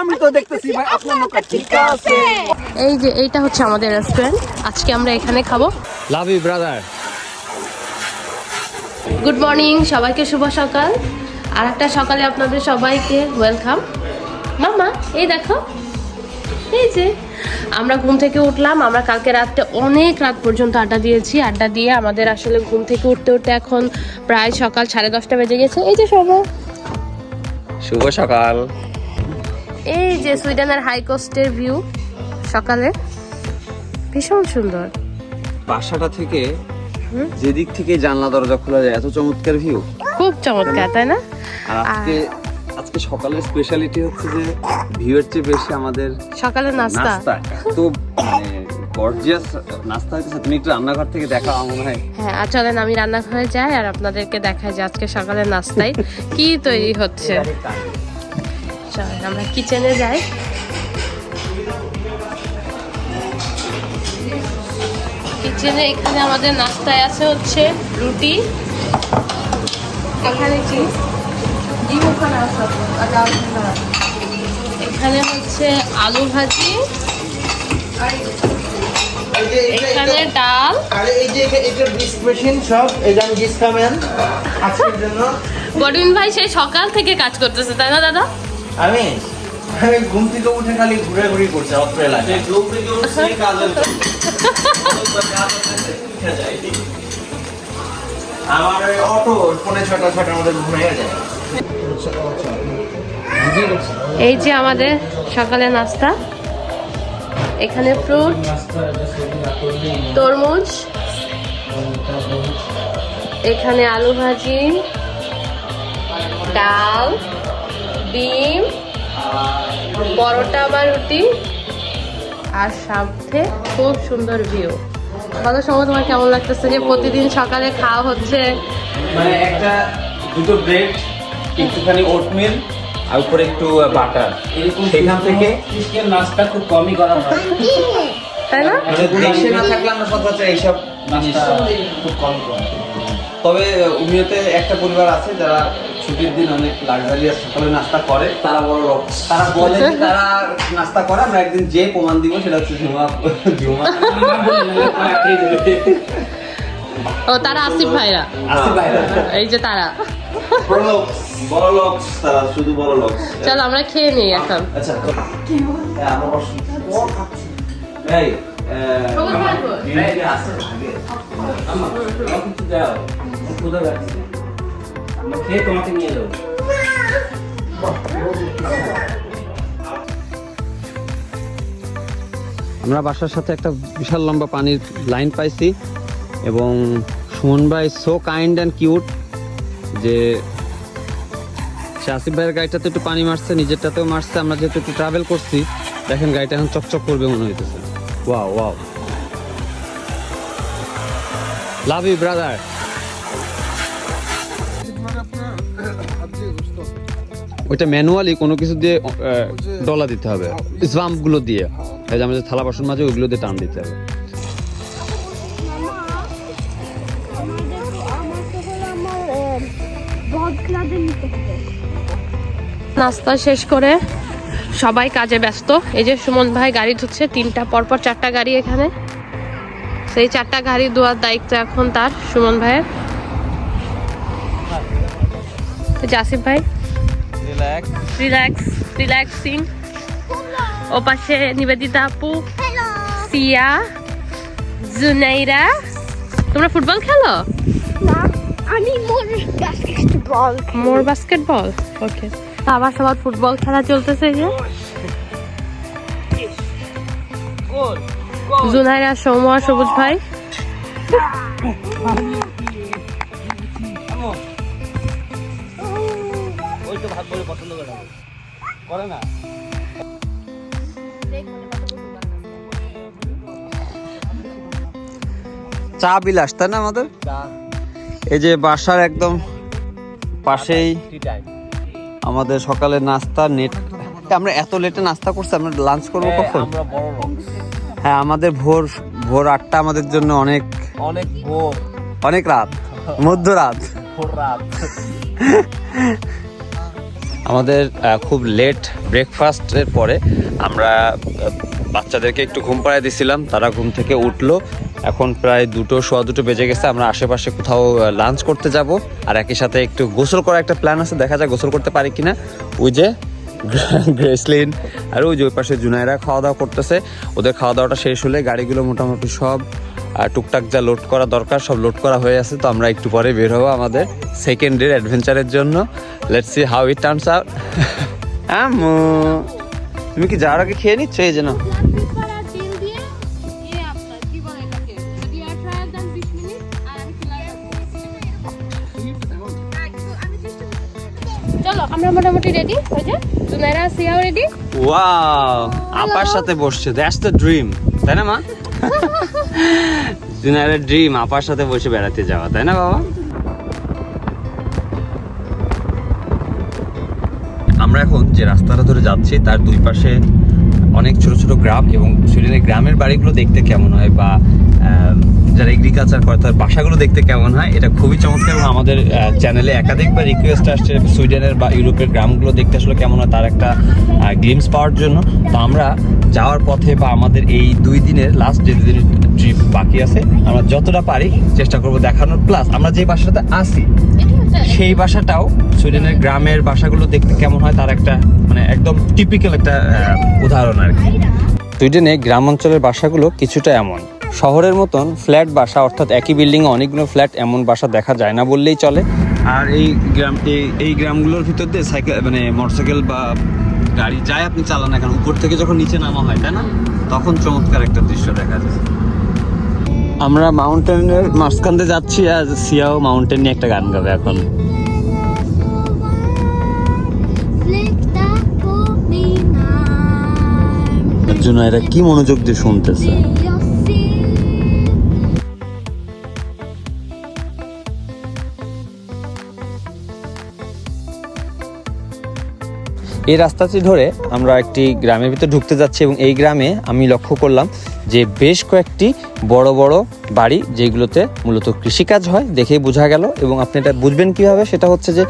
আমি তো দেখতেছি ভাই আপনার নৌকা ঠিক আছে। এই যে এইটা হচ্ছে আমাদের রেস্টুরেন্ট আজকে আমরা এখানে খাব। Love you brother good morning সবাইকে শুভ সকাল। আর একটা সকালে আপনাদের সবাইকে ওয়েলকাম মামা এই দেখো। এই যে আমরা ঘুম থেকে উঠলাম। আমরা কালকে রাতে অনেক রাত পর্যন্ত আড্ডা দিয়েছি। আড্ডা দিয়ে আমাদের আসলে ঘুম থেকে উঠতে উঠতে এখন প্রায় সকাল সাড়ে দশটা বেজে গেছে। এই যে সময় শুভ সকাল। এই যে সুইডেনের হাই কোস্টের ভিউ সকালে ভীষণ সুন্দর। বাসাটা থেকে যেদিক থেকে জানলা দরজা খোলা যায় এত চমৎকার ভিউ খুব চমৎকার তাই না? আর আজকে আজকে সকালের স্পেশালিটি হচ্ছে যে ভিউয়ের চেয়ে বেশি আমাদের সকালে নাস্তা। মানে গর্জিয়াস নাস্তা হচ্ছে তুমি একটু রান্নাঘর থেকে দেখা মনে হয়। হ্যাঁ আর চলেন আমি রান্নাঘরে যাই আর আপনাদেরকে দেখাই যে আজকে সকালে নাস্তায় কি তৈরি হচ্ছে। চলেন আমরা কিচেনে যাই। কিচেনে এখানে আমাদের নাস্তায় আছে হচ্ছে রুটি এখানে কি। এখানে হচ্ছে আলু ভাজি এখানে ডাল। আরে এই যে এটা ডিস্ক মেশিন সব এই যে আমি ডিস্ক খাবেন আজকের জন্য। গডবিন ভাই সেই সকাল থেকে কাজ করতেছে তাই না দাদা? আমি আমি ঘুম থেকে উঠে খালি ঘুরাঘুরি করছি অত্র এলাকায় আমার অটো পৌনে ছটা ছটার মধ্যে ঘুরে যায়। এই যে আমাদের সকালে নাস্তা। এখানে ফ্রুট তরমুজ এখানে আলু ভাজি ডাল। ডিম পরোটা বা রুটি আর সাথে খুব সুন্দর ভিউ বলো সময় তোমার কেমন লাগতেছে যে প্রতিদিন সকালে খাওয়া হচ্ছে? মানে একটা দুটো ব্রেড একটুখানি ওটমিল আর উপরে একটু বাটার সেখান থেকে নাস্তা খুব কমই করা হয়। তাই না? মানে দেশে না থাকলে আমরা সচরাচর এইসব জিনিস খুব কম করা। তবে উমিয়তে একটা পরিবার আছে যারা ছুটির দিন অনেক লাক্সারিয়াস সকালে নাস্তা করে তারা বড় লোক। তারা বলে যে তারা নাস্তা করে আমরা একদিন যে প্রমাণ দিব সেটা হচ্ছে ঝুমা ঝুমা। ও তারা আসিফ ভাইরা? আসি বাইরে এই যে তারা। বড় লোক তারা শুধু বড় লোক। চলো আমরা খেয়ে নিই এখন। আচ্ছা এই আমার কিছু দাও। কোথায় খেয়ে তোমাকে নিয়ে যাব? আমরা বাসার সাথে একটা বিশাল লম্বা পানির লাইন পাইছি এবং সুমন ভাই সো কাইন্ড অ্যান্ড কিউট যে সে আসিফ ভাইয়ের গাড়িটাতে একটু পানি মারছে, নিজেরটাতেও মারছে, আমরা যেহেতু একটু ট্রাভেল করছি, দেখেন গাড়িটা এখন চকচক করবে মনে হইতেছে। Wow wow love you brother ওইটা ম্যানুয়ালি কোনো কিছু দিয়ে ডলা দিতে হবে। গুলো দিয়ে। যে আমাদের থালা বাসন মাঝে ওইগুলো দিয়ে টান দিতে হবে। নাস্তা শেষ করে সবাই কাজে ব্যস্ত। এই যে সুমন ভাই গাড়ি ধুচ্ছে, তিনটা, পরপর চারটা গাড়ি এখানে। সেই চারটা গাড়ি ধোয়ার দায়িত্ব এখন তার, সুমন ভাইয়ের। জাসিফ ভাই। রিল্যাক্স রিল্যাক্সিং ও পাশে নিবেদিতা আপু সিয়া জুনাইরা তোমরা ফুটবল খেলো আমি মোর বাস্কেটবল মোর বাস্কেটবল ওকে আবার সবার ফুটবল খেলা চলতেছে যে জুনাইরা সৌম্য আর সবুজ ভাই ওই তো ভাগ করে পছন্দ করে না। চা বিলাস তাই না আমাদের? এই যে বাসার একদম পাশেই আমাদের সকালে নাস্তা নেট আমরা এত লেটে নাস্তা করছি আমরা লাঞ্চ করব কখন? বড় লোক। হ্যাঁ আমাদের ভোর ভোর আটটা আমাদের জন্য অনেক অনেক ভোর। অনেক রাত মধ্যরাত। ভোর রাত। আমাদের খুব লেট ব্রেকফাস্টের পরে আমরা বাচ্চাদেরকে একটু ঘুম পাড়ায় দিছিলাম। তারা ঘুম থেকে উঠল। এখন প্রায় দুটো, সোয়া দুটো বেজে গেছে। আমরা আশেপাশে কোথাও লাঞ্চ করতে যাব। আর একই সাথে একটু গোসল করার একটা প্ল্যান আছে। দেখা যায় গোসল করতে পারি কিনা। ওই যে গ্রেসলিন। আর ওই যে ওই পাশে জুনাইরা খাওয়া দাওয়া করতেছে। ওদের খাওয়া দাওয়াটা শেষ হলে গাড়িগুলো মোটামুটি সব আর টুকটাক যা লোড করা দরকার সব লোড করা হয়ে আছে তো আমরা একটু পরে বের হব আমাদের সেকেন্ড ডের অ্যাডভেঞ্চারের জন্য। Let's see how it turns out আম্মু তুমি কি যাওয়ার আগে খেয়ে নিচ্ছ এই চলো আমরা মোটামুটি রেডি হয়ে যে জুনাইরা সিয়াও রেডি ওয়াও আপার সাথে বসছে দ্যাটস দ্য ড্রিম তাই না মা? জুনাইরের ড্রিম আপার সাথে বসে বেড়াতে যাওয়া, তাই না বাবা? আমরা এখন যে রাস্তাটা ধরে যাচ্ছি, তার দুই পাশে অনেক ছোট ছোট গ্রাম এবং সুইডেনের গ্রামের বাড়িগুলো দেখতে কেমন হয় বা যারা এগ্রিকালচার করে তার বাসাগুলো দেখতে কেমন হয়, এটা খুবই চমৎকার আমাদের চ্যানেলে একাধিকবার রিকোয়েস্ট আসছে সুইডেনের বা ইউরোপের গ্রামগুলো দেখতে আসলে কেমন হয় তার একটা গ্লিমস পাওয়ার জন্য। তো আমরা যাওয়ার পথে বা আমাদের এই দুই দিনের লাস্ট যে দুদিনের ট্রিপ বাকি আছে, আমরা যতটা পারি চেষ্টা করব দেখানোর। প্লাস আমরা যে বাসাটাতে আসি সেই বাসাটাও সুইডেনের গ্রামের বাসাগুলো দেখতে কেমন হয় তার একটা মানে একদম টিপিক্যাল একটা উদাহরণ আর কি। সুইডেনে গ্রাম অঞ্চলের বাসাগুলো কিছুটা এমন। শহরের মতন ফ্ল্যাট বাসা অর্থাৎ একই বিল্ডিংয়ে অনেকগুলো ফ্ল্যাট এমন বাসা দেখা যায় না বললেই চলে। আর এই গ্রাম এই এই গ্রামগুলোর ভিতর দিয়ে সাইকেল মানে মোটরসাইকেল বা গাড়ি যাই আপনি চালান না কেন উপর থেকে যখন নিচে নামা হয় তাই না? তখন চমৎকার একটা দৃশ্য দেখা যায়। আমরা মাউন্টেনের মাঝখান দিয়ে যাচ্ছি আর সিয়াও মাউন্টেন নিয়ে একটা গান গাবে এখন। জুনাইরা কি মনোযোগ দিয়ে শুনতেছে? এই রাস্তাটি ধরে আমরা একটি গ্রামের ভিতর ঢুকতে যাচ্ছি এবং এই গ্রামে আমি লক্ষ্য করলাম যে বেশ কয়েকটি বড় বড় বাড়ি যেগুলোতে মূলত কৃষিকাজ হয়, দেখেই বোঝা গেল এবং আপনি এটা বুঝবেন কীভাবে? সেটা হচ্ছে যে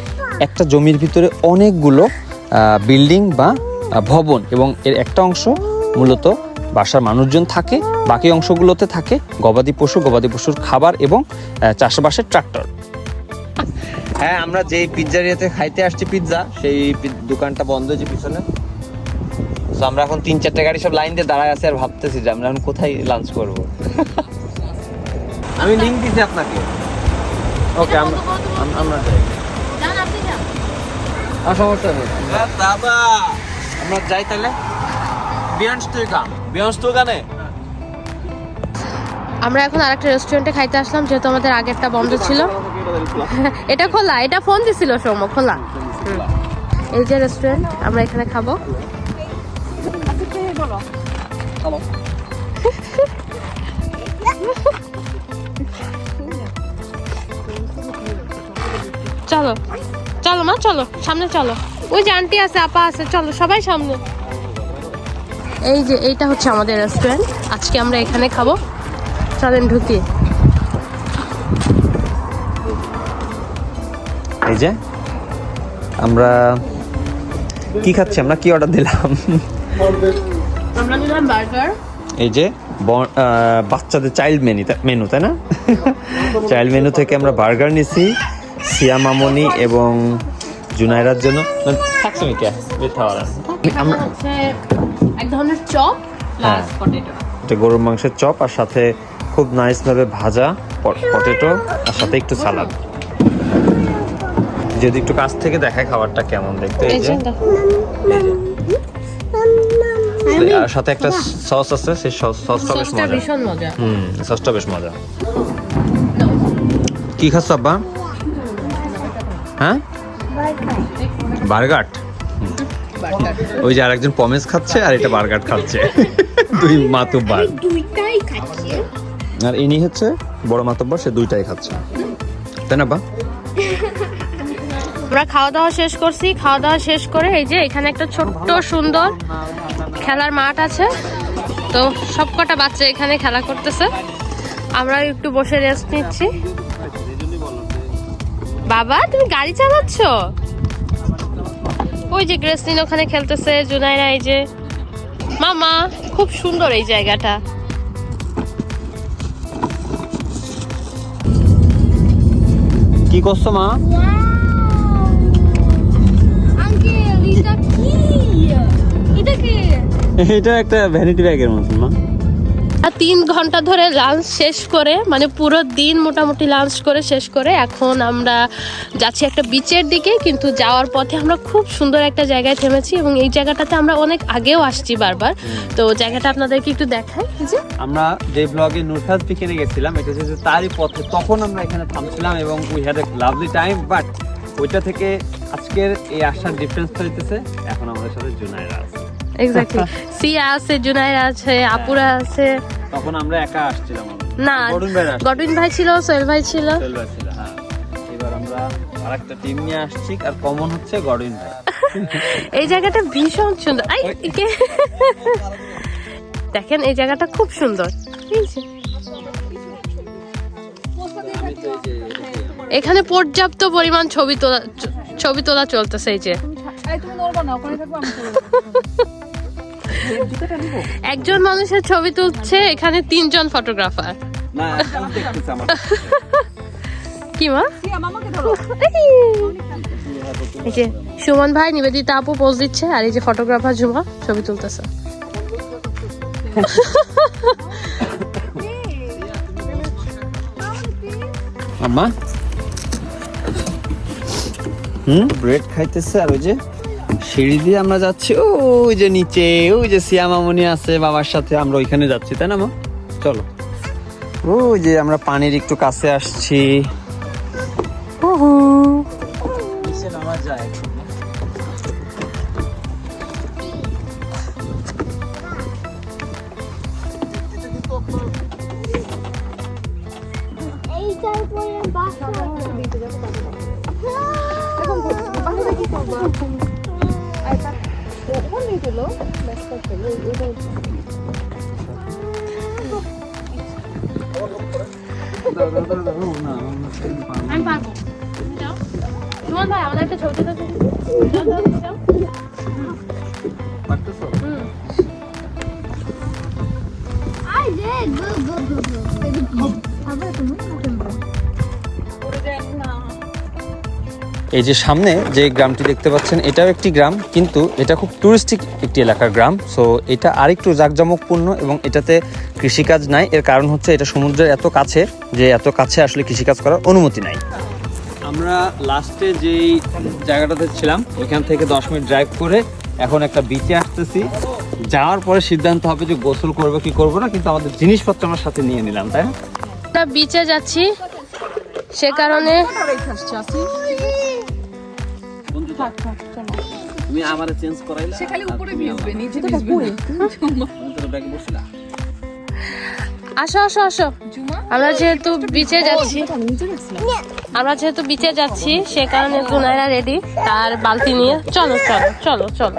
একটা জমির ভিতরে অনেকগুলো বিল্ডিং বা ভবন এবং এর একটা অংশ মূলত বাসার মানুষজন থাকে, বাকি অংশগুলোতে থাকে গবাদি পশু, গবাদি পশুর খাবার এবং চাষবাসের ট্রাক্টর। হ্যাঁ আমরা যে পিৎজারিয়াতে খাইতে আসছি পিৎজা সেই দোকানটা বন্ধ যে পিছনে। তো আমরা এখন তিন চারটে গাড়ি সব লাইন দিয়ে দাঁড়ায় আছে আর ভাবতেছি যে আমরা এখন কোথায় লাঞ্চ করব? আমি লিঙ্ক দিছি আপনাকে। ওকে আমরা আম- আমরা যাই। আর সমস্যা নেই। দাদা। আমরা যাই তাহলে। বিয়ান্স তুই গান বিয়ান্স তুই গানে আমরা এখন আরেকটা রেস্টুরেন্টে খাইতে আসলাম যেহেতু আমাদের আগেরটা বন্ধ ছিল। এটা খোলা। এটা ফোন দিছিল সৌম্য খোলা। হুম। এই যে রেস্টুরেন্ট আমরা এখানে খাব। চলো। চলো। মা, চলো। সামনে চলো। ওই যে আন্টি আছে, আপা আছে, চলো সবাই সামনে। এই যে, এইটা হচ্ছে আমাদের রেস্টুরেন্ট আজকে আমরা এখানে খাব। চলেন ঢুকি। এই যে, আমরা কি খাচ্ছি আমরা? কি অর্ডার দিলাম? বার্গার? এই যে বাচ্চাদের চাইল্ড মেনু মেনু তাই না? চাইল্ড মেনু থেকে আমরা বার্গার নিছি সিয়া মামনি এবং জুনাইরার জন্য। আমরা এক ধরনের চপ হ্যাঁ। প্লাস পটেটো এটা গরুর মাংসের চপ আর সাথে খুব নাইস ভাবে ভাজা পটেটো আর সাথে একটু সালাদ যদি একটু কাছ থেকে দেখায় খাবারটা কেমন দেখতে এই যে। আর সাথে একটা সস আছে সেই সস সসটা বেশ মজা। হুম সসটা বেশ মজা। কি খাচ্ছ আব্বা? হ্যাঁ? বার্গার ওই যে আরেকজন পমেস খাচ্ছে আর এটা বার্গার খাচ্ছে। দুই মাতুব্বার। দুইটাই খাচ্ছি। আর ইনি হচ্ছে বড় মাতব্বর সে দুইটাই খাচ্ছে। তাই না বা আমরা খাওয়া দাওয়া শেষ করছি। খাওয়া দাওয়া শেষ করে এই যে এখানে একটা ছোট্ট সুন্দর খেলার মাঠ আছে। তো সবকটা বাচ্চা এখানে খেলা করতেছে। আমরা একটু বসে রেস্ট নিচ্ছি। বাবা তুমি গাড়ি চালাচ্ছ? ওই যে গ্রেসলিন ওখানে খেলতেছে জুনাইরা এই যে। মামা খুব সুন্দর এই জায়গাটা। কি করছ মা? এটা কি? এটা একটা ভ্যানিটি ব্যাগের মতন মা। আর তিন ঘণ্টা ধরে লাঞ্চ শেষ করে মানে পুরো দিন মোটামুটি লাঞ্চ করে শেষ করে এখন আমরা যাচ্ছি একটা বিচের দিকে কিন্তু যাওয়ার পথে আমরা খুব সুন্দর একটা জায়গায় থেমেছি এবং এই জায়গাটাতে আমরা অনেক আগেও আসছি বারবার। তো জায়গাটা আপনাদেরকে একটু দেখাই যে। আমরা যে ব্লগে নুরফাজ পিকেনে গেছিলাম এটা হচ্ছে তারই পথে তখন আমরা এখানে থামছিলাম এবং we had a lovely time but ওইটা থেকে আজকের এই আসার ডিফারেন্সটা হইতেছে এখন আমাদের সাথে জুনাইরা আছে। এক্স্যাক্টলি সিয়া আছে জুনাইরা আছে আপুরা আছে। তখন আমরা একা আসছিলাম না গরুন ভাই আসছে গডউইন ভাই ছিল সোহেল ভাই ছিল। ছিল হ্যাঁ। এবার আমরা আরেকটা টিম নিয়ে আসছি আর কমন হচ্ছে ভাই। এই জায়গাটা ভীষণ সুন্দর। আই দেখেন এই জায়গাটা খুব সুন্দর। এখানে পর্যাপ্ত পরিমাণ ছবি তোলা ছবি তোলা চলতেছে এই যে। একজন মানুষের ছবি তুলছে এখানে তিনজন ফটোগ্রাফার কি মা? এই যে সুমন ভাই নিবেদিতা আপু পোজ দিচ্ছে আর এই যে ফটোগ্রাফার ঝুমা ছবি তুলতেছে। আম্মা? হুম? ব্রেড খাইতেছে আর ওই যে সিঁড়ি দিয়ে আমরা যাচ্ছি। ওই যে নিচে, ওই যে শিয়ামামনি আছে, বাবার সাথে আমরা ওইখানে যাচ্ছি, তাই না, মা? চলো। ওই যে আমরা পানির একটু কাছে আসছি। নামা যায়। আমি পারব সুমন ভাই আমাদের একটা ছবি। হুম। আই রে গো গো গো গো আবার তুমি এই যে সামনে যে গ্রামটি দেখতে পাচ্ছেন এটাও একটি গ্রাম কিন্তু এটা খুব টুরিস্টিক একটি এলাকার গ্রাম। সো এটা আরেকটু জাঁকজমকপূর্ণ এবং এটাতে কৃষিকাজ নাই। এর কারণ হচ্ছে এটা সমুদ্রের এত কাছে যে এত কাছে আসলে কৃষিকাজ করার অনুমতি নাই। আমরা লাস্টে যেই জায়গাটাতে ছিলাম ওইখান থেকে দশ মিনিট ড্রাইভ করে এখন একটা বিচে আসতেছি। যাওয়ার পরে সিদ্ধান্ত হবে যে গোসল করব কি করব না কিন্তু আমাদের জিনিসপত্র আমরা সাথে নিয়ে নিলাম তাই না? বিচে যাচ্ছি। সে কারণে তুমি আমার চেঞ্জ করাইলা সে খালি উপরে ভিজবে নিচে ভিজবে আসো আসো আসো। আমরা যেহেতু বিচে যাচ্ছি। আমরা যেহেতু বিচে যাচ্ছি সে কারণে জুনাইরা রেডি তার বালতি নিয়ে। চলো চলো চলো চলো।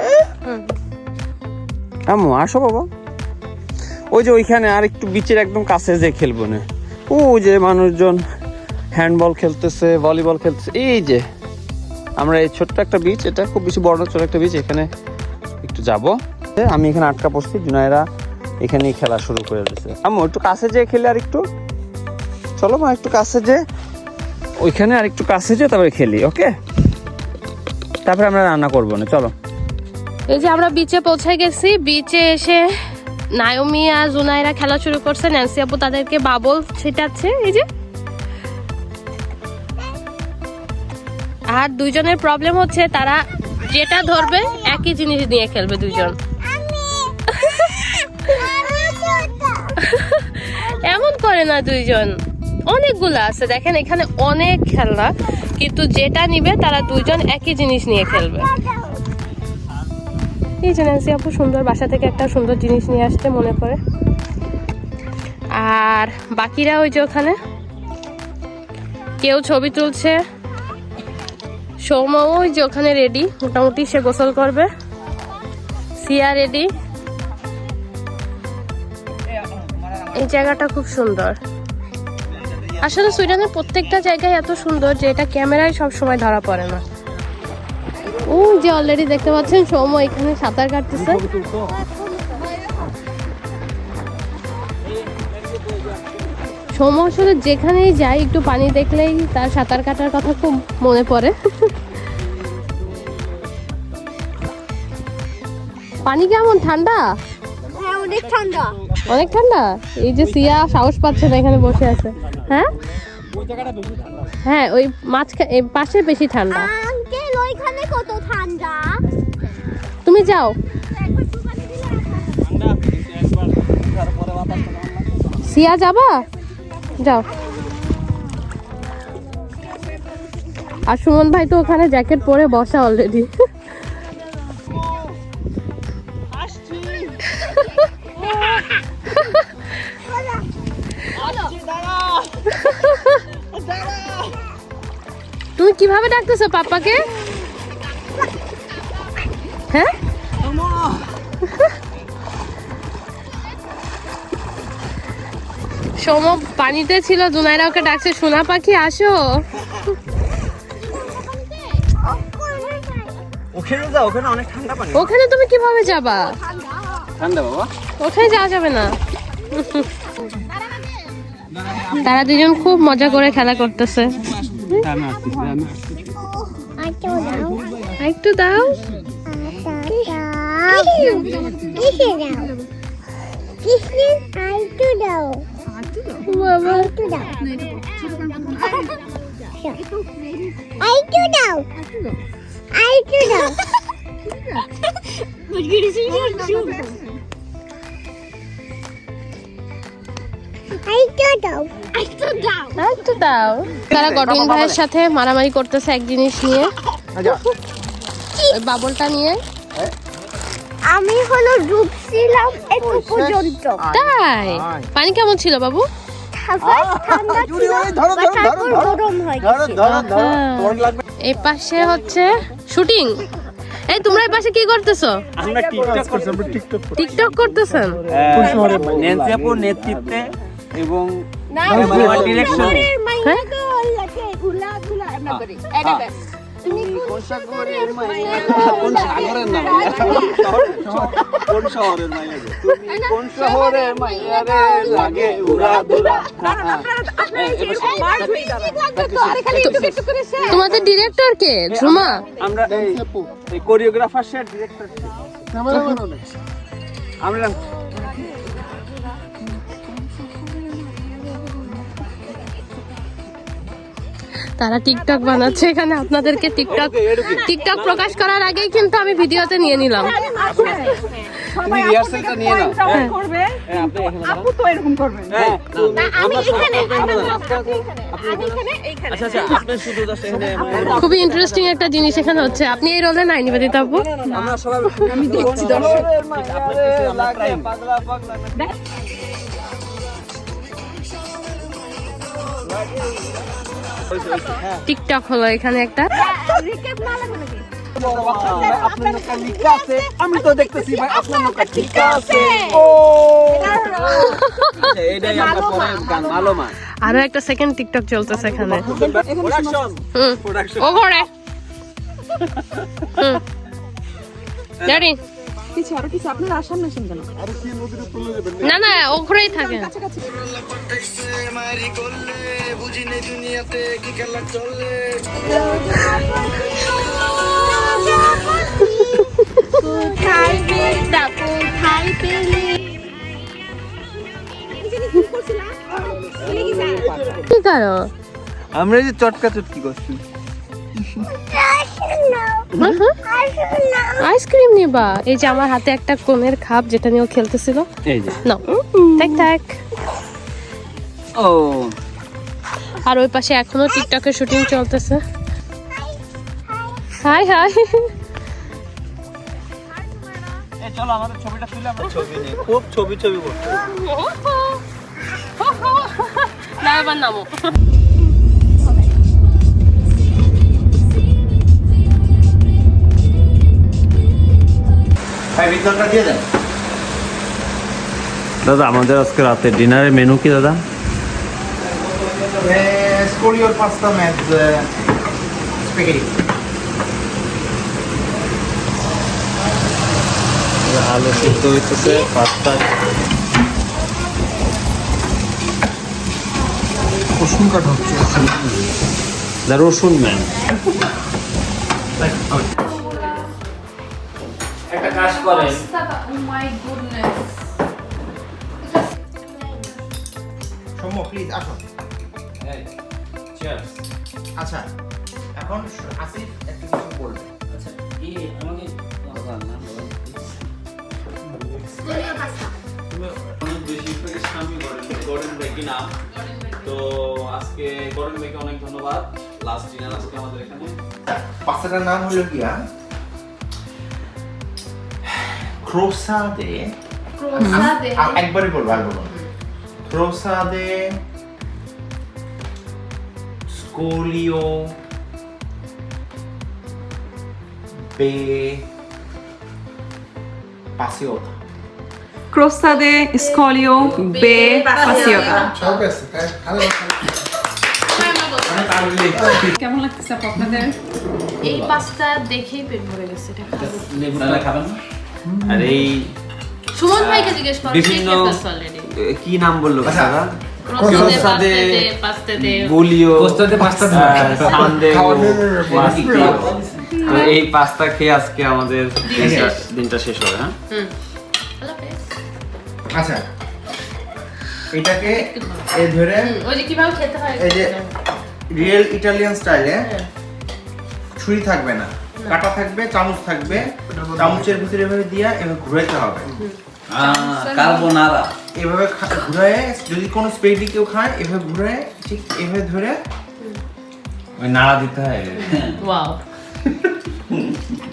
আম্মু আসো বাবা। ওই যে ওইখানে আর একটু বিচের একদম কাছে যে খেলব না। ও যে মানুষজন হ্যান্ডবল খেলতেছে ভলিবল খেলতেছে এই যে। আমরা এই ছোট্ট একটা বিচ এটা খুব বেশি বড় ছোট একটা বিচ এখানে একটু যাব। আমি এখানে আটকা পড়ছি জুনাইরা এখানেই খেলা শুরু করে দিয়েছে আম্মু, একটু কাছে যেয়ে খেলে আর একটু। চলো মা, একটু কাছে যে ওইখানে আর একটু কাছে যে তারপরে খেলি, ওকে? তারপরে আমরা রান্না করব না, চলো। এই যে আমরা বিচে পৌঁছে গেছি বিচে এসে নায়মি আর জুনাইরা খেলা শুরু করছে, ন্যান্সি আপু তাদেরকে বাবল ছিটাচ্ছে, এই যে। আর দুইজনের প্রবলেম হচ্ছে তারা যেটা ধরবে একই জিনিস নিয়ে খেলবে দুজন এমন করে না দুইজন। অনেকগুলো আছে দেখেন এখানে অনেক খেলনা কিন্তু যেটা নিবে তারা দুইজন একই জিনিস নিয়ে খেলবে। এই যে ন্যান্সি আপু সুন্দর বাসা থেকে একটা সুন্দর জিনিস নিয়ে আসতে মনে করে। আর বাকিরা ওই যে ওখানে কেউ ছবি তুলছে। সৌম ওই যে ওখানে রেডি মোটামুটি সে গোসল করবে। সিয়া রেডি এই জায়গাটা খুব সুন্দর। আসলে সুইডেনের প্রত্যেকটা জায়গায় এত সুন্দর যে এটা ক্যামেরায় সব সময় ধরা পড়ে না। ও, যে অলরেডি দেখতে পাচ্ছেন সৌম এখানে সাঁতার কাটতেছে। সৌম আসলে যেখানেই যায় একটু পানি দেখলেই তার সাঁতার কাটার কথা খুব মনে পড়ে। পানি কেমন ঠান্ডা? হ্যাঁ অনেক ঠান্ডা। অনেক ঠান্ডা? এই যে সিয়া সাহস পাচ্ছে না এখানে বসে আছে। হ্যাঁ? হ্যাঁ ওই মাঝখানে পাশে বেশি ঠান্ডা। আঙ্কেল ওইখানে কত ঠান্ডা? তুমি যাও। একবার দোকানে সিয়া যাবা? যাও। আর সুমন ভাই তো ওখানে জ্যাকেট পরে বসা অলরেডি তুমি কীভাবে ডাকতেছো পাপাকে হ্যাঁ? সোম পানিতে ছিল জুনাইরা ওকে ডাকছে সোনা পাখি আসো। ওখানে তুমি কীভাবে যাবা? ওখানে যাওয়া যাবে না? তারা দুজন খুব মজা করে খেলা করতেছে। একটু দাও। কিসে দাও কিসে আইটু দাও। আইটু দাও আইটু দাও তারা গটন ভাইয়ের সাথে মারামারি করতেছে এক জিনিস নিয়ে? বাবলটা নিয়ে? আমি হলো ডুবছিলাম একটু পর্যন্ত তাই? পানি কেমন ছিল বাবু? হয়ে এই পাশে হচ্ছে শুটিং। এই তোমরা এই পাশে কি করতেছো? আমরা টিকটক করছি আমরা টিকটক টিকটক করতেছেন? ন্যান্সি আপুর নেতৃত্বে এবং ডিরেকশন হ্যাঁ? কোন সাগরের কোন শহরের মাইয়া তুমি কোন শহরের মাইয়া রে লাগে উড়া দুরা তোমাদের ডিরেক্টর কে ঝুমা আমরা এই এই কোরিওগ্রাফার শেয়ার ডিরেক্টর আমরা তারা টিকটক বানাচ্ছে এখানে আপনাদেরকে টিকটক টিকটক প্রকাশ করার আগেই কিন্তু আমি ভিডিওতে নিয়ে নিলাম। খুবই ইন্টারেস্টিং একটা জিনিস এখানে হচ্ছে। আপনি এই রোলে নাই নিবেদিতা আপু? আমরা আমি দেখছি দর্শক টিকটক হলো এখানে একটা। আমি তো দেখতেছি ভাই আপনার নৌকা ঠিক আছে ও এইটাই আমরা পরে গান ভালো মা আরও একটা সেকেন্ড টিকটক চলতেছে এখানে ও ঘরে কিছু আরও কিছু আপনারা আসার না শুনবেন না না ও ঘরেই থাকে কাছাকাছি কোথায় পেতা কোথায় পেলে কি করো আমরা যে চটকা চটকি করছি আইসক্রিম নিবা। এই যে আমার হাতে একটা কোনের খাপ যেটা নিয়ে ও খেলতেছিল। এই যে। না থাক থাক। ও। আর ওই পাশে এখনও টিকটকের শুটিং চলতেছে। Hi hi. চলো আমাদের ছবিটা তুলে আমরা ছবি নিই। খুব ছবি ছবি করতে। না এবার নামো। দাদা আমাদের আজকে রাতের ডিনারের মেনু কি দাদা? কোরিয়ার পাস্তা ম্যাথ স্পেগেটি। আলু সিদ্ধ হইতেছে পাস্তা। রসুন কাঠ হচ্ছে। রসুন ম্যাম। কাজ করেন। সৌম্য প্লিজ আসো. আচ্ছা এখন আসিফ একটা কিছু বলবে। আচ্ছা এই আমাকে অনেক বেশি প্যাকেজ আমি গর্ডেন ভাইকে নাম তো আজকে গর্ডেন ভাইকে অনেক ধন্যবাদ। লাস্ট ডিনার আজকে আমাদের এখানে। পাস্তাটার নাম হলো গিয়া ক্রোসাদে আ- একবারই বলব আর বলব ক্রোসাদে স্কোলিও বে পাসিওতা Crosta de Scolio B Pasiota কেমন লাগতেছে আপনাদের? এই পাস্তা দেখেই পেট ভরে গেছে এটা খাবেন না? আর এই সুমন ভাইকে জিজ্ঞেস করো বিভিন্ন কি নাম বলল আচ্ছা। দাদা এই পাস্তা খেয়ে আজকে আমাদের দিনটা শেষ। হবে হ্যাঁ। আচ্ছা। এটাকে এ ধরে ওই যে কীভাবে খেতে হয় এই যে রিয়েল ইটালিয়ান স্টাইলে ছুরি থাকবে না। কাটা থাকবে চামচ থাকবে। চামচের ভিতরে এভাবে দিয়া এভাবে ঘুরাইতে হবে। কার্বোনারা। এভাবে ঘুরায় যদি কোনো স্পেডি কেউ খায় এভাবে ঘুরায় ঠিক এভাবে ধরে ওই নাড়া দিতে হয়। ওয়াও।